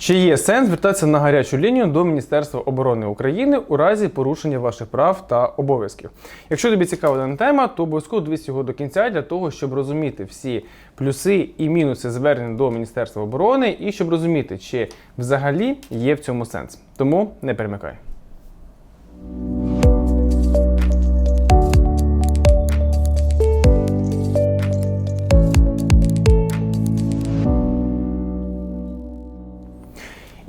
Чи є сенс звертатися на гарячу лінію до Міністерства оборони України у разі порушення ваших прав та обов'язків? Якщо тобі цікава дана тема, то обов'язково дивись його до кінця для того, щоб розуміти всі плюси і мінуси звернень до Міністерства оборони, і щоб розуміти, чи взагалі є в цьому сенс. Тому не перемикай.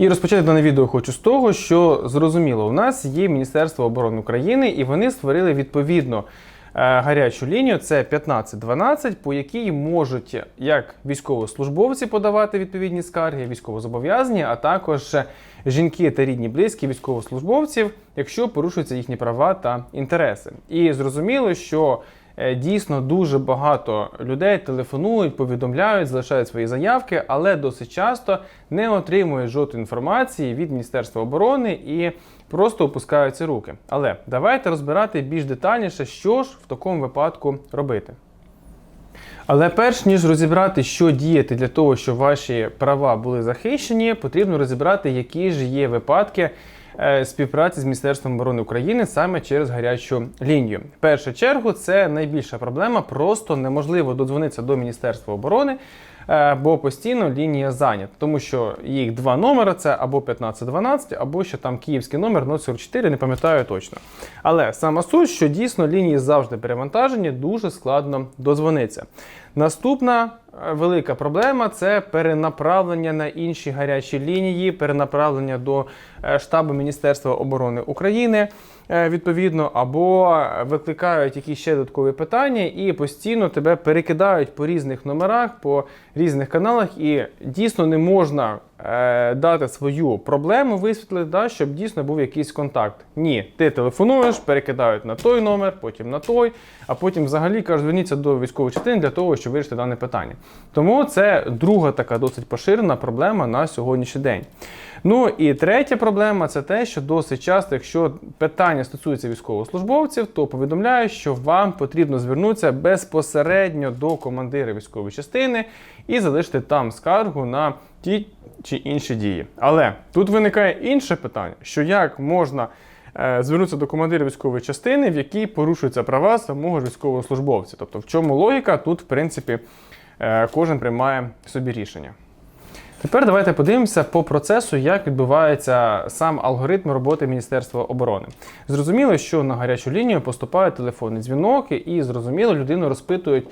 І розпочати дане відео хочу з того, що зрозуміло, у нас є Міністерство оборони України, і вони створили відповідно е, гарячу лінію. Це 1512, по якій можуть як військовослужбовці подавати відповідні скарги, військовозобов'язані, а також жінки та рідні близькі військовослужбовців, якщо порушуються їхні права та інтереси. І зрозуміло, що Дійсно, дуже багато людей телефонують, повідомляють, залишають свої заявки, але досить часто не отримують жодної інформації від Міністерства оборони і просто опускаються руки. Але давайте розбирати більш детальніше, що ж в такому випадку робити. Але перш ніж розібрати, що діяти для того, щоб ваші права були захищені, потрібно розібрати, які ж є випадки е, співпраці з Міністерством оборони України саме через гарячу лінію. В першу чергу це найбільша проблема, просто неможливо додзвонитися до Міністерства оборони. Е, Бо постійно лінія зайнята, тому що їх два номери це або 1512, або ще там київський номер 044, не пам'ятаю точно. Але сама суть, що дійсно лінії завжди перевантажені, дуже складно дозвонитися. Наступна е, велика проблема це перенаправлення на інші гарячі лінії, перенаправлення до е, штабу Міністерства оборони України. Е, Відповідно, або викликають якісь ще додаткові питання і постійно тебе перекидають по різних номерах, по різних каналах, і дійсно не можна е, дати свою проблему, висвітлити, да, щоб дійсно був якийсь контакт. Ні, ти телефонуєш, перекидають на той номер, потім на той, а потім взагалі кажуть, зверніться до військової частини для того, щоб вирішити дане питання. Тому це друга така досить поширена проблема на сьогоднішній день. Ну і третя проблема це те, що досить часто, якщо питання стосується військовослужбовців, то повідомляють, що вам потрібно звернутися безпосередньо до командира військової частини і залишити там скаргу на ті чи інші дії. Але тут виникає інше питання: що як можна е, звернутися до командира військової частини, в якій порушуються права самого ж військовослужбовця. Тобто, в чому логіка? Тут, в принципі, е, кожен приймає собі рішення. Тепер давайте подивимося по процесу, як відбувається сам алгоритм роботи Міністерства оборони. Зрозуміло, що на гарячу лінію поступає телефонний дзвінок, і зрозуміло, людину розпитують,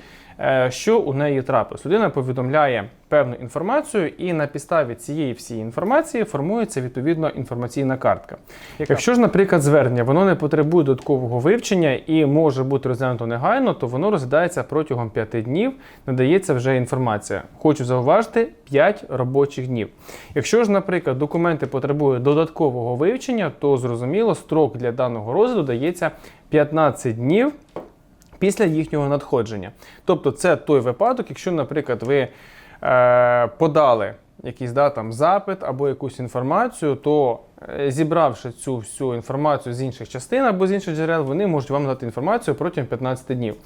що у неї трапилось. Людина повідомляє певну інформацію, і на підставі цієї всієї інформації формується відповідно інформаційна картка. Якщо ж, наприклад, звернення воно не потребує додаткового вивчення і може бути розглянуто негайно, то воно розглядається протягом 5 днів, надається вже інформація. Хочу зауважити 5 робочих днів. Якщо ж, наприклад, документи потребують додаткового вивчення, то зрозуміло, строк для даного розгляду дається 15 днів після їхнього надходження. Тобто, це той випадок, якщо, наприклад, ви е, подали якийсь да, там, запит або якусь інформацію, то е, зібравши цю всю інформацію з інших частин або з інших джерел, вони можуть вам дати інформацію протягом 15 днів.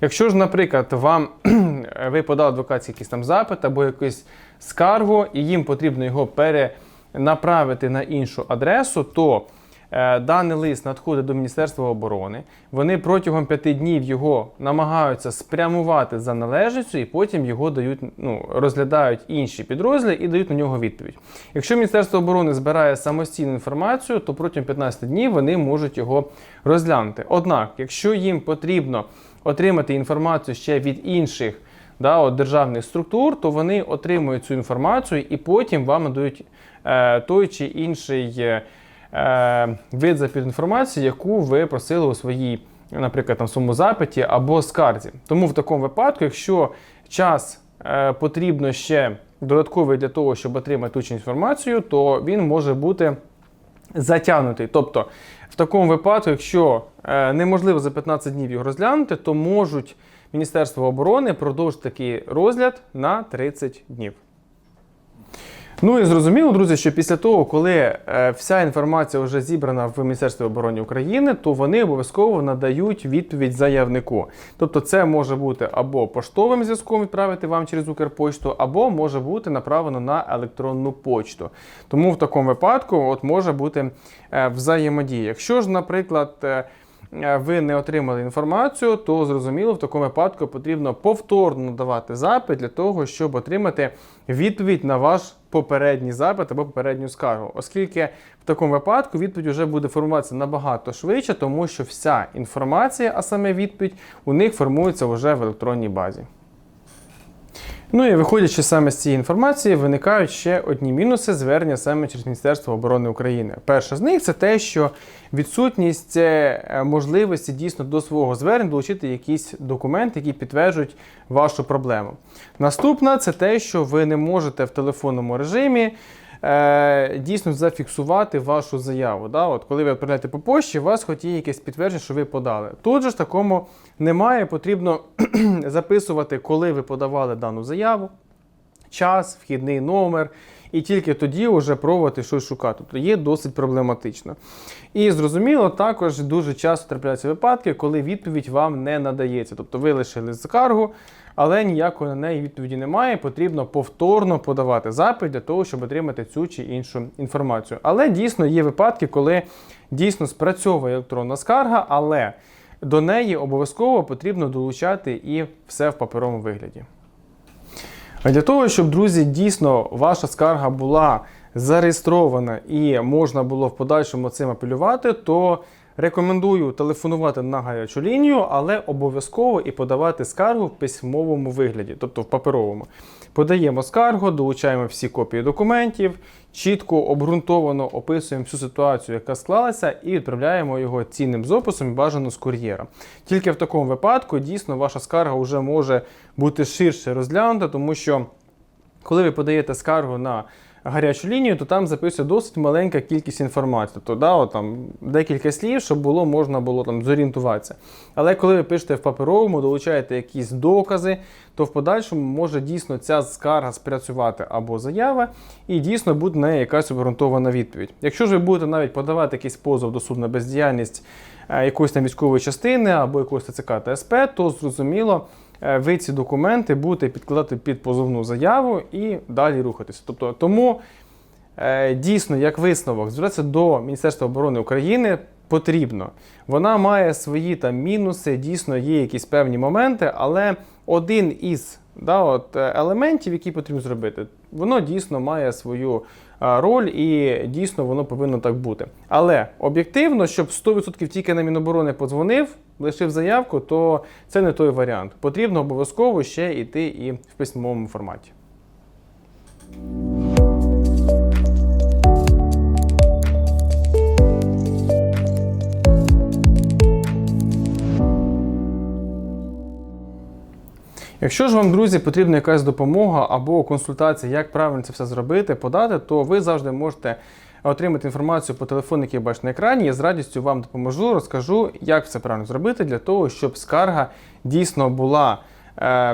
Якщо ж, наприклад, вам ви подали адвокатський якийсь там запит або якусь скаргу, і їм потрібно його перенаправити на іншу адресу, то даний лист надходить до Міністерства оборони. Вони протягом п'яти днів його намагаються спрямувати за належністю, і потім його дають, ну, розглядають інші підрозділи і дають на нього відповідь. Якщо Міністерство оборони збирає самостійну інформацію, то протягом 15 днів вони можуть його розглянути. Однак, якщо їм потрібно отримати інформацію ще від інших да, от, державних структур, то вони отримують цю інформацію і потім вам надають е, той чи інший е, е, вид за інформацію, яку ви просили у своїй, наприклад, там, своєму запиті або скарзі. Тому в такому випадку, якщо час е, потрібно ще додатковий для того, щоб отримати ту інформацію, то він може бути затягнутий. Тобто, в такому випадку, якщо е, неможливо за 15 днів його розглянути, то можуть Міністерство оборони продовжити такий розгляд на 30 днів. Ну і зрозуміло, друзі, що після того, коли е, вся інформація вже зібрана в Міністерстві оборони України, то вони обов'язково надають відповідь заявнику. Тобто, це може бути або поштовим зв'язком відправити вам через Укрпочту, або може бути направлено на електронну почту. Тому в такому випадку от може бути е, взаємодія. Якщо ж, наприклад, е, ви не отримали інформацію, то зрозуміло, в такому випадку потрібно повторно давати запит для того, щоб отримати відповідь на ваш попередній запит або попередню скаргу, оскільки в такому випадку відповідь вже буде формуватися набагато швидше, тому що вся інформація, а саме відповідь, у них формується вже в електронній базі. Ну і виходячи саме з цієї інформації, виникають ще одні мінуси звернення саме через Міністерство оборони України. Перше з них це те, що відсутність е, можливості дійсно до свого звернення долучити якісь документи, які підтверджують вашу проблему. Наступна це те, що ви не можете в телефонному режимі. Е, Дійсно зафіксувати вашу заяву. Да? От коли ви відправляєте по пошті, у вас хоч є якесь підтвердження, що ви подали. Тут же ж такому немає, потрібно записувати, коли ви подавали дану заяву, час, вхідний номер, і тільки тоді вже пробувати щось шукати. Тобто є досить проблематично. І зрозуміло, також дуже часто трапляються випадки, коли відповідь вам не надається. Тобто ви лишили скаргу, але ніякої на неї відповіді немає. Потрібно повторно подавати запит для того, щоб отримати цю чи іншу інформацію. Але дійсно є випадки, коли дійсно спрацьовує електронна скарга, але до неї обов'язково потрібно долучати і все в паперовому вигляді. Для того, щоб, друзі, дійсно ваша скарга була зареєстрована і можна було в подальшому цим апелювати, то рекомендую телефонувати на гарячу лінію, але обов'язково і подавати скаргу в письмовому вигляді, тобто в паперовому. Подаємо скаргу, долучаємо всі копії документів, чітко обґрунтовано описуємо всю ситуацію, яка склалася, і відправляємо його цінним з і бажано з кур'єра. Тільки в такому випадку дійсно ваша скарга вже може бути ширше розглянута, тому що коли ви подаєте скаргу на гарячу лінію, то там записує досить маленька кількість інформації. Тобто, да, от, там, декілька слів, щоб було можна було там зорієнтуватися. Але коли ви пишете в паперовому, долучаєте якісь докази, то в подальшому може дійсно ця скарга спрацювати або заява, і дійсно буде на неї якась обґрунтована відповідь. Якщо ж ви будете навіть подавати якийсь позов до суду на бездіяльність е, якоїсь там військової частини або якогось ТЦК та СП, то зрозуміло. Е, Ви ці документи будете підкладати під позовну заяву і далі рухатися. Тобто, тому е, дійсно, як висновок, звертатися до Міністерства оборони України потрібно. Вона має свої там мінуси, дійсно є якісь певні моменти, але один із да, от, е, елементів, які потрібно зробити, воно дійсно має свою роль і дійсно воно повинно так бути. Але об'єктивно, щоб 100% тільки на Міноборони подзвонив, лишив заявку, то це не той варіант. Потрібно обов'язково ще йти і в письмовому форматі. Якщо ж вам, друзі, потрібна якась допомога або консультація, як правильно це все зробити, подати, то ви завжди можете отримати інформацію по телефону, який бачите на екрані. Я з радістю вам допоможу, розкажу, як все правильно зробити для того, щоб скарга дійсно була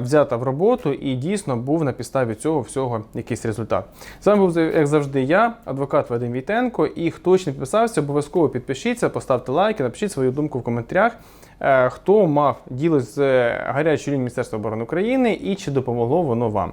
взята в роботу і дійсно був на підставі цього всього якийсь результат. З вами був, як завжди, я, адвокат Вадим Війтенко. І хто ще не підписався, обов'язково підпишіться, поставте лайки, напишіть свою думку в коментарях. Е, Хто мав діло з е, гарячою лінією Міністерства оборони України і чи допомогло воно вам?